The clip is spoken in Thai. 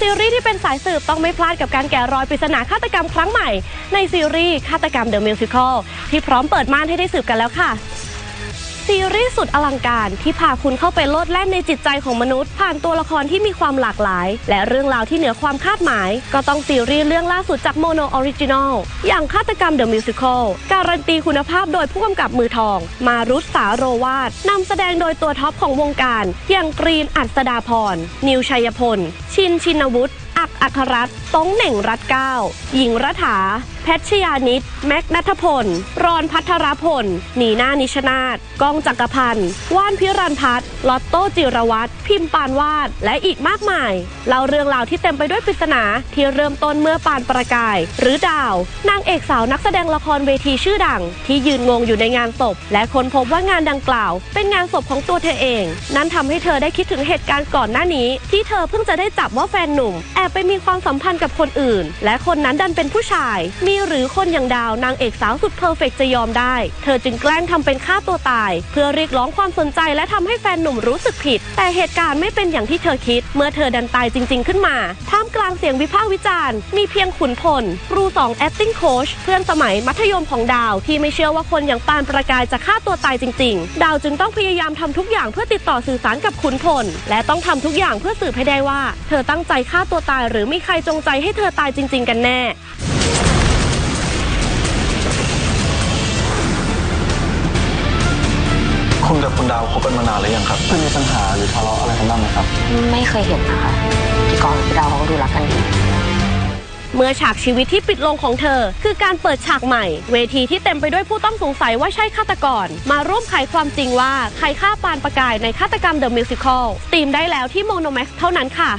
ซีรีส์ที่เป็นสายสืบต้องไม่พลาดกับการแกะรอยปริศนาฆาตกรรมครั้งใหม่ ในซีรีส์ฆาตกรรม The Musical ที่พร้อมเปิดม่านให้ได้สืบกันแล้วค่ะ ซีรีส์สุดอลังการที่พาคุณเข้าไปโลดแล่นในจิตใจของมนุษย์ ผ่านตัวละครที่มีความหลากหลาย และเรื่องราวที่เหนือความคาดหมาย ก็ต้องซีรีส์เรื่องล่าสุดจากโมโนออริจินอลอย่างฆาตกรรม The Musical การันตีคุณภาพโดยผู้กำกับมือทอง มารุตสาโรวาดนำแสดงโดยตัวท็อปของวงการ อย่างกรีนอัศดาพร นิวชัยพล ชินชินวุฒิอักอัครรัตน์ต้องเหน่งรัตเก้าหญิงรัฐา แพทชยานิตแม็กนัทพล รอนพัทรพล นีนานิชนาตก้องจักรพันธ์ว่านพิรันพัฒน์ลอตโต้จิรวัตรพิมปานวาด และอีกมากมายเล่าเรื่องราวที่เต็มไปด้วยปริศนาที่เริ่มต้นเมื่อปานประกาย หรือดาว นางเอกสาวนักแสดงละครเวทีชื่อดัง ที่ยืนงงอยู่ในงานศพ และค้นพบว่างานดังกล่าว เป็นงานศพของตัวเธอเอง นั่นทำให้เธอได้คิดถึงเหตุการณ์ก่อนหน้านี้ ที่เธอเพิ่งจะได้จับว่าแฟนหนุ่ม แอบไปมีความสัมพันธ์กับคนอื่น และคนนั้นดันเป็นผู้ชายมีหรือคนอย่างดาวนางเอกสาวสุดเพอร์เฟกต์จะยอมได้ เธอจึงแกล้งทำเป็นฆ่าตัวตาย เพื่อเรียกร้องความสนใจและทำให้แฟนหนุ่มรู้สึกผิด แต่เหตุการณ์ไม่เป็นอย่างที่เธอคิด เมื่อเธอดันตายจริง ๆ ขึ้นมา ท่ามกลางเสียงวิพากษ์วิจารณ์ มีเพียงขุนพล ครูสอง acting coach เพื่อนสมัยมัธยมของดาว ที่ไม่เชื่อว่าคนอย่างปานประกายจะฆ่าตัวตายจริง ๆ ดาวจึงต้องพยายามทำทุกอย่างเพื่อติดต่อสื่อสารกับขุนพล และต้องทำทุกอย่างเพื่อสืบให้ได้ว่า เธอตั้งใจฆ่าตัวตายหรือมีใครจงใจให้เธอตายจริง ๆ กันแน่ คุณกับคุณดาวคบกันมานานหรือยังครับเคยมีปัญหาหรือทะเลาะอะไรกันบ้างไหมครับ ไม่เคยเห็นนะคะพี่กรณ์กับพี่ดาวเขาก็ดูรักกันดี เมื่อฉากชีวิตที่ปิดลงของเธอ คือการเปิดฉากใหม่ เวทีที่เต็มไปด้วยผู้ต้องสงสัยว่าใช่ฆาตกร มาร่วมไขความจริงว่าใครฆ่าปานประกายในฆาตกรรม The Musical สตรีมได้แล้วที่โมโนแม็กเท่านั้นค่ะ